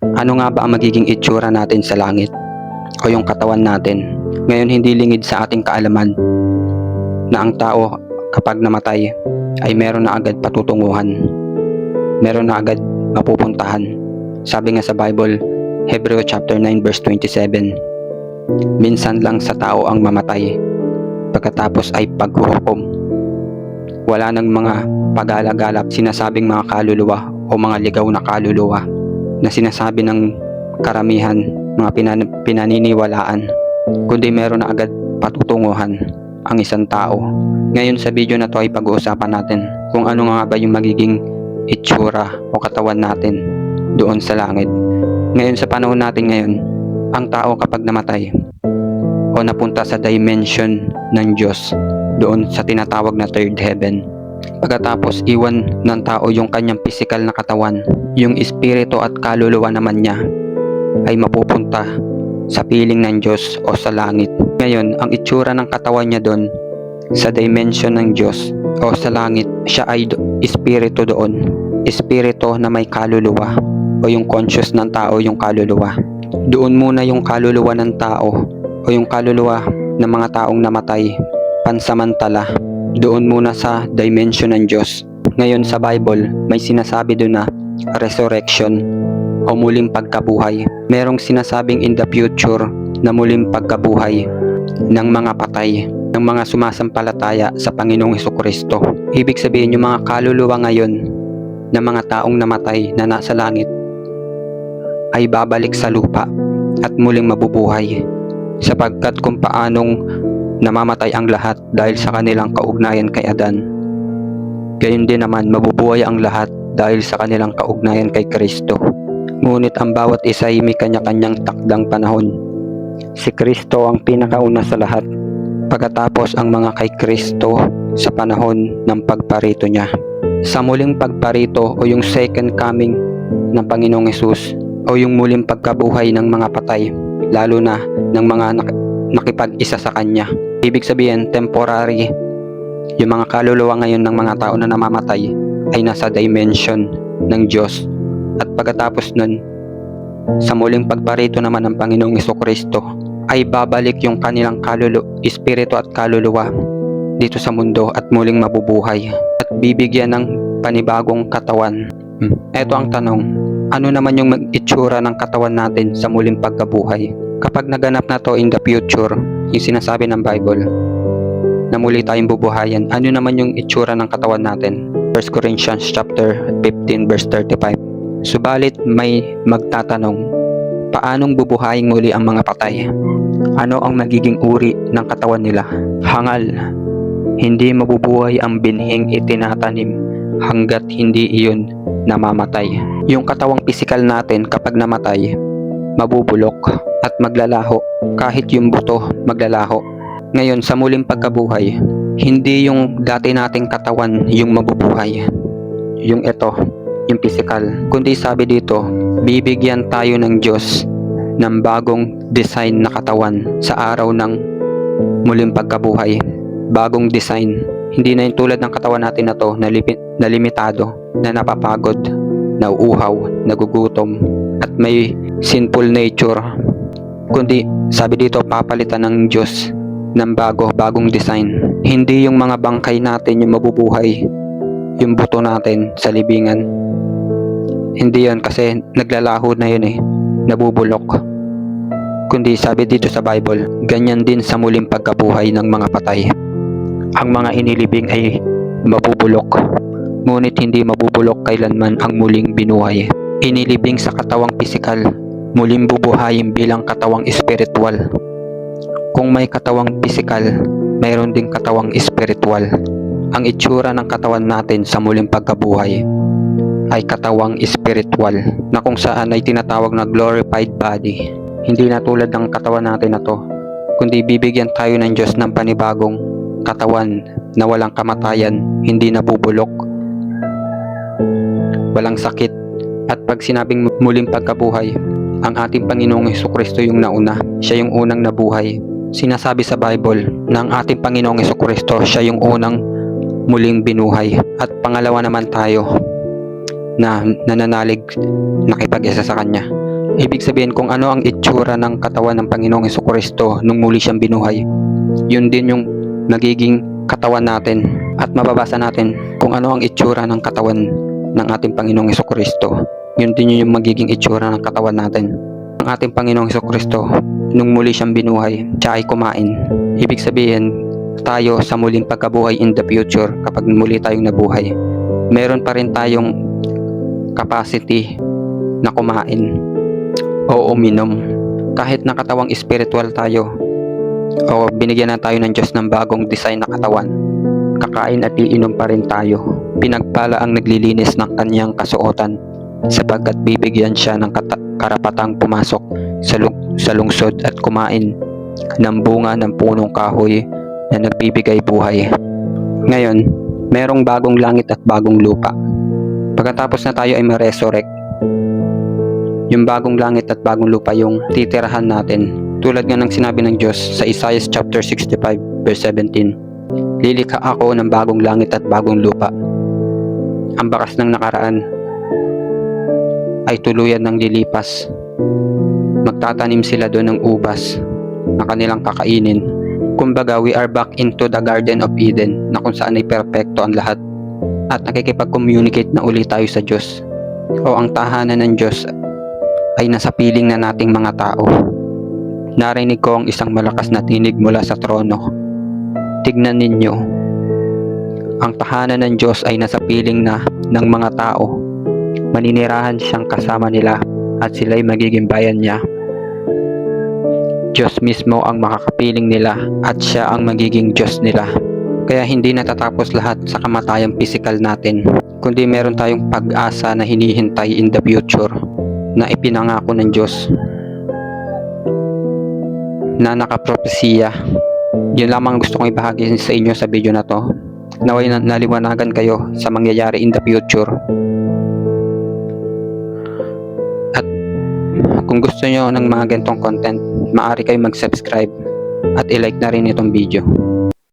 Ano nga ba ang magiging itsura natin sa langit? O yung katawan natin? Ngayon hindi lingid sa ating kaalaman na ang tao kapag namatay ay meron na agad patutunguhan. Meron na agad mapupuntahan. Sabi nga sa Bible, Hebreo chapter 9 verse 27, Minsan lang sa tao ang mamatay, pagkatapos ay paghuhukom. Wala nang mga pagalagalap sinasabing mga kaluluwa o mga ligaw na kaluluwa na sinasabi ng karamihan mga pinan- pinaniniwalaan kundi meron na agad patutunguhan ang isang tao. Ngayon sa video na to ay pag-uusapan natin kung ano nga ba yung magiging itsura o katawan natin doon sa langit. Ngayon sa panahon natin ngayon, ang tao kapag namatay o napunta sa dimension ng Diyos doon sa tinatawag na third heaven. Pagkatapos iwan ng tao yung kanyang physical na katawan, yung espiritu at kaluluwa naman niya ay mapupunta sa piling ng Diyos o sa langit. Ngayon, ang itsura ng katawan niya doon sa dimension ng Diyos o sa langit, siya ay espiritu doon. Espiritu na may kaluluwa o yung conscious ng tao yung kaluluwa. Doon muna yung kaluluwa ng tao o yung kaluluwa ng mga taong namatay pansamantala doon muna sa dimension ng Diyos. Ngayon sa Bible, may sinasabi doon na resurrection o muling pagkabuhay. Merong sinasabing in the future na muling pagkabuhay ng mga patay, ng mga sumasampalataya sa Panginoong Heso Kristo. Ibig sabihin yung mga kaluluwa ngayon ng mga taong namatay na nasa langit ay babalik sa lupa at muling mabubuhay sapagkat kung paanong namamatay ang lahat dahil sa kanilang kaugnayan kay Adan. Gayon din naman mabubuhay ang lahat dahil sa kanilang kaugnayan kay Kristo. Ngunit ang bawat isa ay may kanya-kanyang takdang panahon. Si Kristo ang pinakauna sa lahat. Pagkatapos ang mga kay Kristo sa panahon ng pagparito niya. Sa muling pagparito o yung second coming ng Panginoong Yesus o yung muling pagkabuhay ng mga patay, lalo na ng mga nak- nakipag-isa sa Kanya. Ibig sabihin, temporary. Yung mga kaluluwa ngayon ng mga tao na namamatay ay nasa dimension ng Diyos. At pagkatapos nun, sa muling pagparito naman ng Panginoong Iso Kristo, ay babalik yung kanilang kalulu, espiritu at kaluluwa dito sa mundo at muling mabubuhay at bibigyan ng panibagong katawan. Hmm. Ito ang tanong, ano naman yung itsura ng katawan natin sa muling pagkabuhay? Kapag naganap na to in the future, yung sinasabi ng Bible, na muli tayong bubuhayan, ano naman yung itsura ng katawan natin? 1 Corinthians chapter 15 verse 35. Subalit may magtatanong, paanong bubuhayin muli ang mga patay? Ano ang magiging uri ng katawan nila? Hangal, hindi mabubuhay ang binhing itinatanim hanggat hindi iyon namamatay. Yung katawang pisikal natin kapag namatay, mabubulok at maglalaho kahit yung buto maglalaho. Ngayon sa muling pagkabuhay, hindi yung dati nating katawan yung mabubuhay. Yung ito, yung physical. Kundi sabi dito, bibigyan tayo ng Diyos ng bagong design na katawan sa araw ng muling pagkabuhay. Bagong design. Hindi na yung tulad ng katawan natin na to na, limitado, na napapagod, nauuhaw, nagugutom, at may sinful nature. Kundi sabi dito papalitan ng Diyos ng bago, bagong design. Hindi yung mga bangkay natin yung mabubuhay, yung buto natin sa libingan. Hindi yan kasi naglalaho na yun eh, nabubulok. Kundi sabi dito sa Bible, ganyan din sa muling pagkabuhay ng mga patay. Ang mga inilibing ay mabubulok, ngunit hindi mabubulok kailanman ang muling binuhay. Inilibing sa katawang pisikal, muling bubuhayin bilang katawang espiritual. Kung may katawang pisikal, mayroon ding katawang espiritual. Ang itsura ng katawan natin sa muling pagkabuhay ay katawang espiritual na kung saan ay tinatawag na glorified body. Hindi na tulad ng katawan natin na to, kundi bibigyan tayo ng Diyos ng panibagong katawan na walang kamatayan, hindi nabubulok, walang sakit. At pag sinabing muling pagkabuhay, ang ating Panginoong Heso Kristo yung nauna, siya yung unang nabuhay. Sinasabi sa Bible na ang ating Panginoong Heso Kristo, siya yung unang muling binuhay. At pangalawa naman tayo, na nananalig nakipag-isa sa Kanya. Ibig sabihin kung ano ang itsura ng katawan ng Panginoong Heso Kristo nung muli siyang binuhay, yun din yung magiging katawan natin at mababasa natin kung ano ang itsura ng katawan ng ating Panginoong Heso Kristo. Yun din yung magiging itsura ng katawan natin. Ang ating Panginoong Heso Kristo nung muli siyang binuhay, siya ay kumain. Ibig sabihin, tayo sa muling pagkabuhay in the future kapag muli tayong nabuhay. Meron pa rin tayong capacity na kumain o uminom. Kahit nakatawang spiritual tayo o binigyan na tayo ng Diyos ng bagong design na katawan, kakain at iinom pa rin tayo. Pinagpala ang naglilinis ng kanyang kasuotan sapagkat bibigyan siya ng karapatang pumasok sa, lung- sa lungsod at kumain ng bunga ng punong kahoy na nagbibigay buhay. Ngayon, merong bagong langit at bagong lupa. Pagkatapos na tayo ay ma-resurrect, yung bagong langit at bagong lupa yung titirahan natin. Tulad nga ng sinabi ng Diyos sa Isaiah chapter 65 verse 17. Lilikha ako ng bagong langit at bagong lupa. Ang bakas ng nakaraan ay tuluyan ng lilipas. Magtatanim sila doon ng ubas na kanilang kakainin. Kumbaga, we are back into the Garden of Eden na kung saan ay perpekto ang lahat at nakikipag-communicate na uli tayo sa Diyos o ang tahanan ng Diyos ay nasa piling na nating mga tao. Narinig ko ang isang malakas na tinig mula sa trono. Tignan ninyo, ang tahanan ng Diyos ay nasa piling na ng mga tao. Maninirahan siyang kasama nila at sila'y magiging bayan niya. Diyos mismo ang makakapiling nila at siya ang magiging Diyos nila. Kaya hindi natatapos lahat sa kamatayang pisikal natin, kundi meron tayong pag-asa na hinihintay in the future na ipinangako ng Diyos na nakapropesiya. Yun lamang gusto kong ibahagi sa inyo sa video na to. Naway na naliwanagan kayo sa mangyayari in the future. Kung gusto nyo ng mga ganitong content, maaari kayo mag-subscribe at i-like na rin itong video.